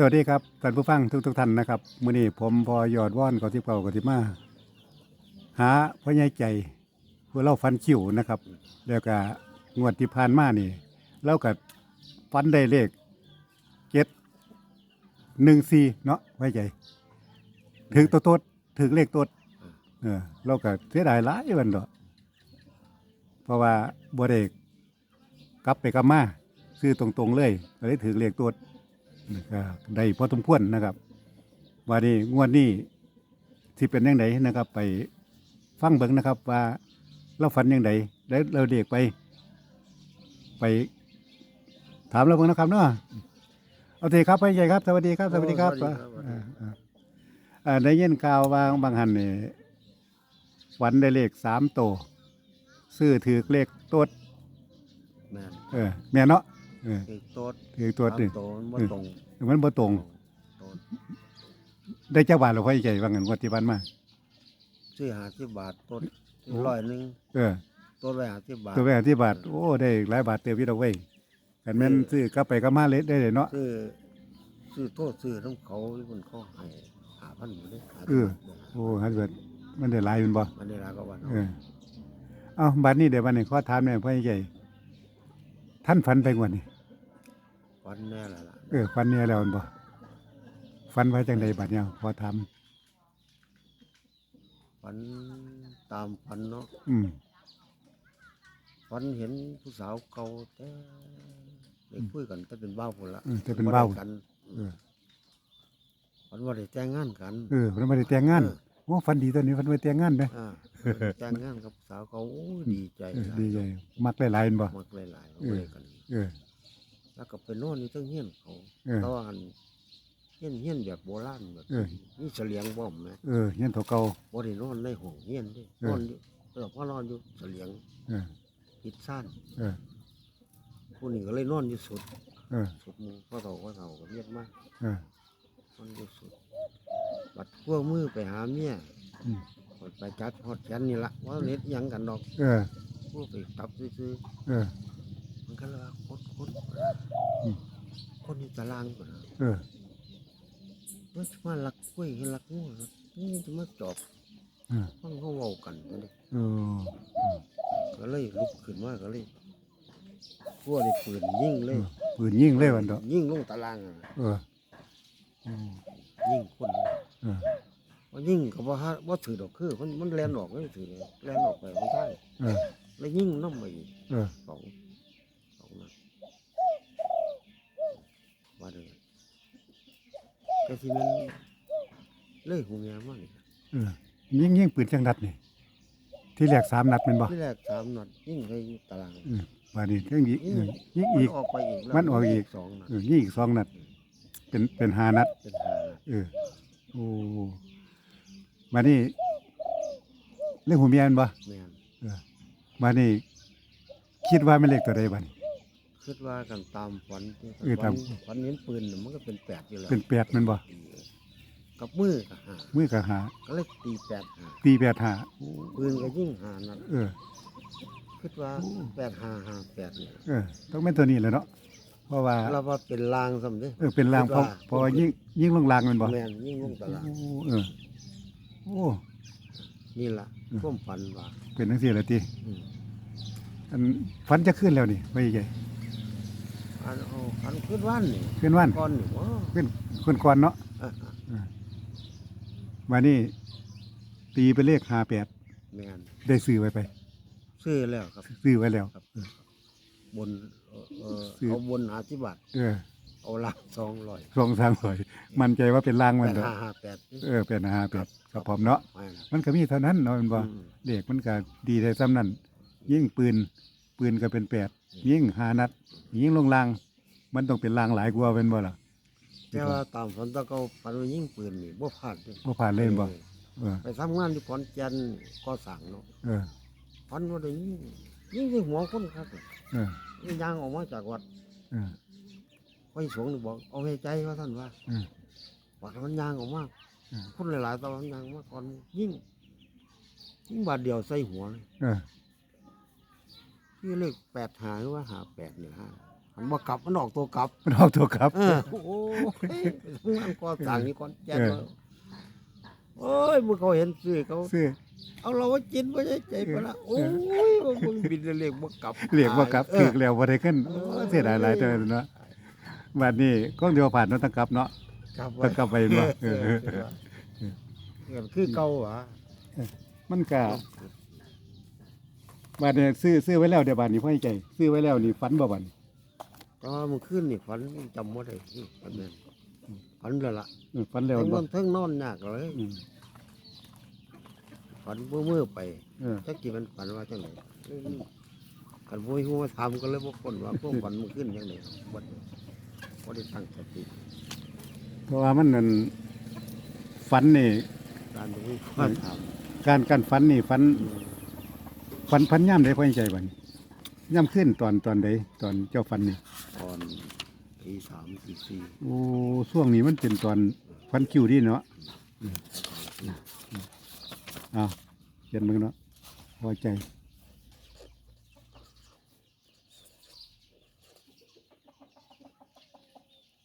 สวัสดีครับท่านผู้ฟังทุกทุกท่านนะครับมื้อนี้ผมพอยอดว่อนกอที่เก่ากอที่มาหาพ่อใหญ่ใจผู้เล่าฟันคิวนะครับ แล้วก็งวดที่ผ่านมานี่เราก็ฟันได้เลขเจ็ดหนึ่งสี่เนาะไว้ใจถึงตัวตดถึงเลขตดเออเราก็เสียดายหลายวันดอกเพราะว่าบ่ได้กกลับไปกลับมาซื้อตรงๆเลยก็เลยถึงเลขตดก็ ได้พอสมควรนะครับว่านี้งวดนี้ที่เป็นยังไงนะครับ ไปฟังเบิ่งนะครับ ว่าเราฝันยังไงแล้วเราเด็กไป ไป ถามเราเบิ่งนะครับเนาะเอาเถอะครับพี่ใหญ่ครับ สวัสดีครับ สวัสดีครับสวัสดีครับอ่าอ่าอ่าได้ยินข่าวว่าบางหันนี่ฝันได้เลขสามโตวซื้อถือเลขโต๊ดแม่นเออแม่นเนาะเออคือโต๊ดถือโต๊ดสามนี่โต๊ดมันบ่ตรงมันบ่ตรง โต๊ดได้เจ้าบาทเราพ่อใหญ่ว่างันงวดที่บ้านมา ซื้อหาสิบบาทโต๊ดโอ้ ร้อยหนึ่งเออ โต๊ดไว้หาสิบบาท ตัวแม่ที่บาทโอ้ได้หลายบาทเตียวพี่เราเว้ยกันแม่นซื้อกลับไปก็มาเล็ดได้เลยเนาะ ซื้อซื้อโต๊ดซื้อน้ำเขามันเขาให้หาพันอยู่เลยหาเออสิบบาทโอ้ฮันเบิดมันได้หลายเป็นบ่มันได้ราก็วันเออเอาบัดนี้เดี๋ยวบัดนี้ขอถามแม่พ่อใหญ่ท่านฝันไปงวดนี่ วันแน่ละล่ะเออฝันเนี่ยแล้วแม่นบ่ฝันไว้จังใดบัดเนี่ยพอถามวันตามพันเนาะอืมวันเห็นผู้สาวเก่าแต่ได้คุยกันแต่เป็นบ้าวคนละเออแต่เป็นเบ้าบ่ได้กันเออวันว่าได้แต่งงานกันเออเพิ่นบ่ได้แต่งงานเออโอ้ฝันดีตัวนี้ฝันไว้แต่งงานเด้ออ่าแต่งงานกับสาวเขาโอ้ยดีใจเออหลายดีใจมักหลายๆแม่นบ่มักหลายๆเออ เลยกัน เออ แล้วก็ไปนอนนี่ต้องเฮียนเขาเออแต่ว่าอันเฮียนเฮียนแบบโบราณแบบเออ นี่เฉลียงบ่อมไหมเออเฮียนเฒ่าเก่า บ่ได้นอนในห้องเฮียนเดิเออ นอนอยู่เออพ่อนอนอยู่เฉลียงเออติดซ่านเออ ผู้นี้ก็เลยนอนอยู่สุด เออ สุดหมูพ่อเฒ่าพ่อเฒ่าก็เรียกมากเออ นอนอยู่สุด บัดพวกมือไปหาเมียอืมหดไปจัดฮอดแขนนี่ละว่าเน็ดหยังกันดอกเออ พวกไปตับซื้อเออ ๆ มันก็เลยว่าคนคนอืมคนอยู่ตารางก่อนนะเออว่าจะมาลักกล้วยลักงูนะนี่จะมาจอบเออฟังเขาเว้ากันจังนี้เออก็เลยลุกขึ้นมาก็เลยพวกได้ปืนยิงเลย ปืนยิงเลยวันเดอกยิงลงตารางอะเอออืมยิงคนเออว่ายิงก็บ่ฮะบ่ถือดอกคือมันมันแล่นออกไม่ถือเลยแล่นออกไปมันทางเออแล้วยิงน้ำไปอีกเออ สองสองนัดว่าเลย ก็ที่มันเลยหูเมียมากเลยเออยิงยิงปืนจังนัดนี่ที่แรกสามนัดแมันบ่ที่แรกสามนัดยิงไปอยู่ตารางเออว่านี่เรื่องอีกยิงเออยิงมัอีนก ออกไปอีกแล้วมันออกอีก สองนัดเออยิงอีกสองนัด เป็นเป็นห้านัด เป็นห้านัดเออโอ้มานี่เรื่องหูเมียแม่นบ่แม่นเออมานี่คิดว่าไม่นเลขตัวใดบัดนี้ คิดว่ากันตามฝันที่เออตาม ฝันฝันเห็นปืนน่ะมันก็เป็นแปดอยู่แล้วเป็นแปดแมันบ่กับมือกับหามือกับหาก็เลยตีแปดหาตีแปดหาปืนก็ยิ่งหานัดเออ คิดว่าแปดหาหาแปดเนี่ยเออ ต้องเป็นตัวนี้แหละเนาะเพราะว่าเราว่าเป็นลางสำเร็จ เออเป็นรางเพราะเพราะว่ายิ่งยิ่งลงรางแมันบ่แม่นยิ่งลงตารางโอ้เออโอ้ นี่ล่ะอืมพ่วามฝันว่าเป็นจังซี่แหละติอืมอันฝันจะขึ้นแล้วนี่ไม่ใหญ่ อันเอาอันขึ้นวันนี่ขึ้นวันก่อนนี่ว่าขึ้นคนก่อนเนาะอะเออมานี่ตีเป็นเลข58แม่นได้ซื้อไว้ไปซื้อแล้วครับซื้อไว้แล้ว ครับ บนเอ่อเออซื้อ เอาบนหาสิบบาทเออเอาล่างสองร้อยสองสามร้อยมั่นใจว่าเป็นรางแปมันดเด้อห้าห้าแปดนี่เออเป็น58กับผมเนาะไม่นะมันก็มีเท่านั้นเนาะแมันบ่ อืม เด็กมันก็ดีได้ซ้ำนั่นยิ่งปืน ปืนก็เป็นแปดยิ่งหานัด ยิ่งลงราง มันต้องเป็นรางหลายกว่าเป็นบ่ล่ะแต่ว่าตามฝันตะเกาฝันว่ายิงปืนนี่บ่พลาดเลยบ่ผ่านเลยบ่เออไปทำงานที่ขอนแก่นก็สั่งเนาะเออฝันว่าได้ยิงยิงที่หัวคนครับเออนี่ยางออกมาจากวัดเออไปสงฆ์นี่บอกเอาให้ใจว่าท่านว่าเออวัดมันยางออกมาเออคนหลายๆตอนยางมาก่อนยิงยิงบาดเดียวใส่หัวเลย เออที่เลขแปดหาหรือว่าหาแปดเนี่ยฮะหมันบ่กลับมันออกตัวกลับมันออกตัวครับ เออโอ้ยทำงานก่อสร้างนี่ก่อนแจ้งเออว่าโอ้ยมึงเขาเห็นซื้อเขาซื้อเอาเราว่าจินไม่ใช่ใจไปละโอ้ยมึงบินเรียกบ่กลับเรียกว่ากลับเอถึอกแล้วบ่ได้ขึ้นโอ้เสียดายหลายเด้อเนาะบัดนี้ก้องเดียวผ่านเนาะต้องกลับเนาะกลับต้องกลับไปเนาะเอเอออเออเออคือเก่าหวะมันก็ บัดนี้ซื้อซื้อไว้แล้วเดี๋ยวบัดนี้พ่อใจซื้อไว้แล้วนี่ฝันบ่บัดนี้ก็มันขึ้นนี่ฝันจำบ่ได้ฝันแม่นฝันแล้วล่ะเออฝันแล้วทั้งนบ่อนทั้งนอนยากเลยอืมฝันเมื่อเมื่อไปเออจักกี่มันฝันว่าจังไดกันบ่ฮู้ว่าทำกันเลยบ่คนว่าพวกฝันมันขึ้นจังไดบ่ได้บ่ได้ตั้งสติเพราะว่ามันนั่นฝันนี่ การบ่มีความถามการการฝันนี่ฝัน ฝันพันย่ำได้พ่อใจบัดนี้ย่ำขึ้นตอนตอนใดตอนเจ้าฝันนี่ตอนตีสามตีสี่โอ้ช่วงนี้มันเป็นตอนฟันคิวดีเนาะอืมเอ้าวเขียนมึงเนาะพอใจ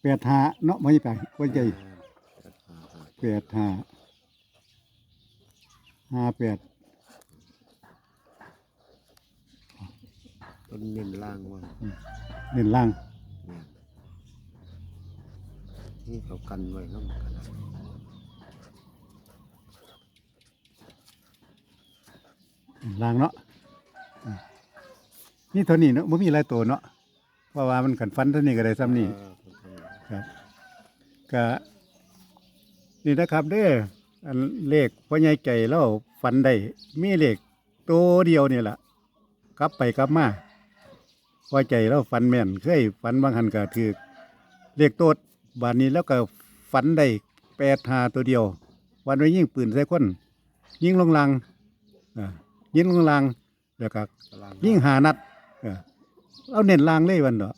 แปดหาเนาะไม่ใช่แปดพอใจแปดหาห้าแปด ต้น เน้นล่างว่าเด่นล่างเนี่ยนี่เขากันไว้น้ำกันนะเด่นล่างเนาะอ่านี่เท่านี้เนาะไม่มีอะไรตัวเนาะเพราะว่ามันกันฟันเท่านี้ก็ได้ซ้ำนี่เออเขาทำครับก็นี่นะครับเด้ออันเลขพ่อใหญ่ใจเราฝันได้มีเลขตัวเดียวนี่แหละกลับไปกลับมา พ่อใจเราฝันแม่นเคยฝันบางหันก็ถือเลขโตดบานนี้แล้วก็ฝันได้แปดหาตัวเดียว วันไว้ยิงปืนใส่คนยิงลงลังอ่ายิงลงลังแล้วก็ยิ่งหานัดเออเอาเน้นลางเลยวันเดาะ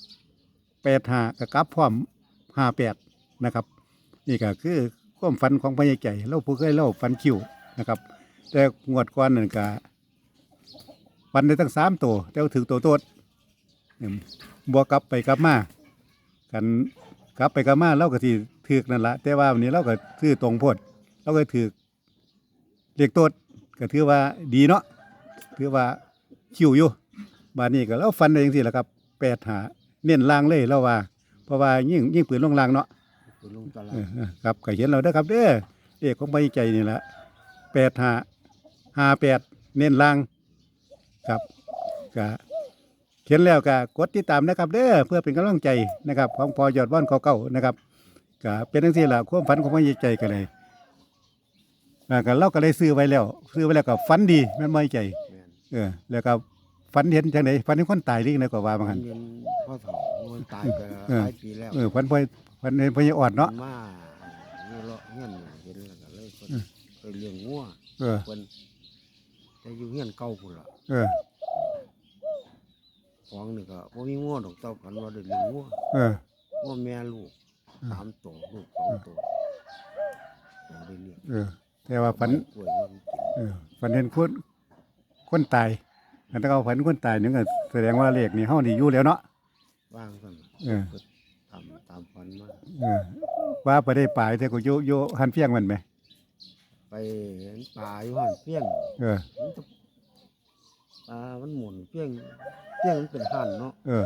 แปดหากระกลับพร้อมห้าแปดนะครับ นี่ก็คือความฝันของพญาใจเราผู้เคยเล่าฝันคิวนะครับ แต่งวดก่อนนั่นก็ฝันได้ตั้งสามตัวแต่ว่าถือตัวโตด บวกกลับไปกลับมากันกลับไปกลับมาเราก็ที่ถือนั่นละแต่ว่าวันนี้เราก็ถือตรงโพดเราก็ถือเรียกโตดก็ถือว่าดีเนาะถือว่าคิวอยู่บานนี้ก็เราฟันได้จังซี่แหละครับแปดหาเน้นล่างเลยเราว่า เพราะว่ายิ่งยิ่งปืนลงล่างเนาะคุณลงตารางเออเออครับก็เห็นเราเด้อครับเด้อเอกของใบใจนี่แหละแปดหาหาแปดเน้นล่างครับก็ เขียนแล้วก็กดติดตามนะครับ เด้อเพื่อเป็นกำลังใจนะครับของพอยอดว่านเก่าๆนะครับก็เป็นทั้งที่ละความฝันของพอยใจกันเลยอ่าก็เราก็เลยซื้อไว้แล้ว ซื้อไว้แล้วก็ฝันดีแม่นไม่ใจแม่นเออ แล้วก็ฝันเห็นจังไดฝันเห็นคนตายหรือไงก็ว่าบางมัหันนเป็นพ่อเฒ่ามันตายไปเออ หลายปีแล้วเออฝันพ่อฝันเห็นพ่อใหญ่อ่อนเนาะมัมาอยู่เลาะเฮียนเห็นแล้วก็เลยเพิ่นอืมไปเลี้ยงงัวเออเพิ่นแต่อยู่เฮียนเก่าพุ่นล่ะเออ ของนี่ก็บ่มีงัวดอกเต้าพันว่าได้เลี้ยงงัวเอองัวแม่ลูกอืมสามตัวลูกสองตัวเราได้เลี้ยงเออ แต่ว่าฝัน กล้วยมันกินเออฝันเห็นคนคนตายอันถ้าเอาฝันคนตายนี่ก็แสดงว่าเลขนี่เฮานี่อยู่แล้วเนาะ ว่างซั่นเออ ก็ทำตามฝันมาเออว่าไปได้ปลายแต่ก็อยู่อยู่หันเพียงมันไหม ไปเห็นปลาอยู่หั่นเพียงเออ มันจะ ปลามันหมุนเพียงเพียงมันเป็นหั่นเนาะเออ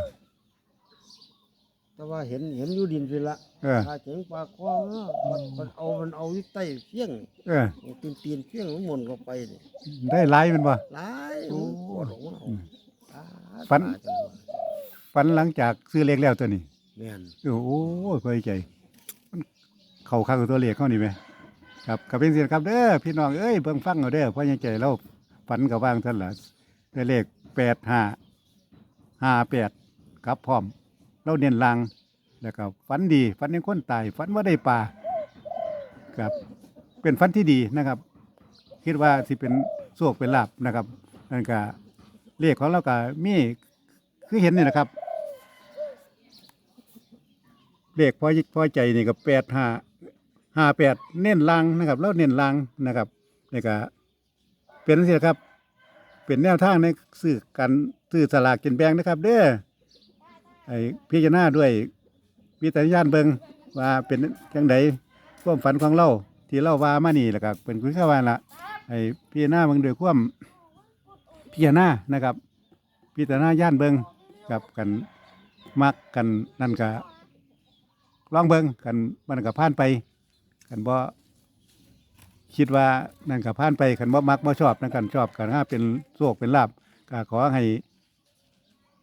แต่ว่าเห็นเห็นอยู่ดินสิละเออ ปลาเจ๋งปลาคว้าเนาะมันมันเอามันเอาอยู่ใต้เพียงเออ ตีนตีนเพียงมันหมุนเข้าไปนี่ได้หลายแมันบ่ หลายโอ้ปวดหัวอืมอ่าฝันปลาจังหวะฝันหลังจากซื้อเลขแล้วตัวนี้แม่นเออโอ้ยพอใจมันเข้าข้างกับตัวเลขเข้านี่ไหมครับกับเป็นเสียครับเด้อพี่น้องเอ้ยเบิ่งฟังเอาเด้อเพราะยังใจเราฝันกับว่างท่านละ ได้เลขแปดห้าห้าแปดครับพร้อม เราเน้นลางแล้วก็ฝันดีฝันในคนตายฝันว่าได้ปลาครับเป็นฝันที่ดีนะครับ คิดว่าสิเป็นโชคเป็นลาบนะครับนั่นก็เลขของเราก็มีคือเห็นนี่นะครับ เลขพอพอใจนี่ก็แปดห้าห้าแปดเน้นลางนะครับ แล้วเน้นลางนะครับนี่ก็เป็นสิครับ เป็นแนวทางในซื้อกันซื้อสลากกินแบงนะครับ เด้อไอ้พิจารณาด้วยวิจารณญาณเบิงว่าเป็นจังไดความฝันของเราที่เราว่ามานี่แหละก็เป็นคุณค่าว่าละไอ้พิจารณาเบิงด้วยความพิจารณานะครับ พิจารณาญาณเบิงกับกันมักกันนั่นก็ลองเบิงกันมันก็ผ่านไป กันบ่ คิดว่านั่นก็ผ่านไปกันบ่มักบ่ชอบนั่นกันชอบกันถ้าเป็นโชคเป็นลาบก็ขอให้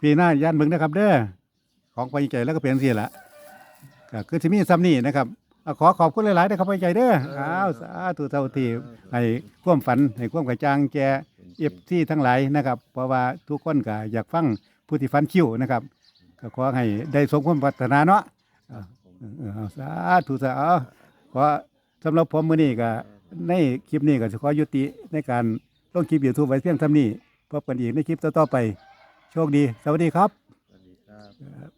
พี่หน้าย่านเบิ่งนะครับ เด้อของไปใจแล้วก็เป็นสิละก็คือสิมีซ้ำนี่นะครับขอขอบคุณหลายๆนะครับไปใจเด้ออ้าวสาธุเท่าที่ให้ความฝันให้ความกระจ่างแก่เอฟที่ทั้งหลายนะครับ เพราะว่าทุกคนก็อยากฟังผู้ที่ฝันคิวนะครับก็ขอให้ได้สมความปรารถนาเนาะสาธุสาเอสำหรับผมมื้อนี้ก็ ในคลิปนี้ก็จะขอยุติในการลงคลิปยูทูบไว้เพียงเท่านี้พบกันอีกในคลิปต่อๆไป โชคดี สวัสดีครับ สวัสดีครับ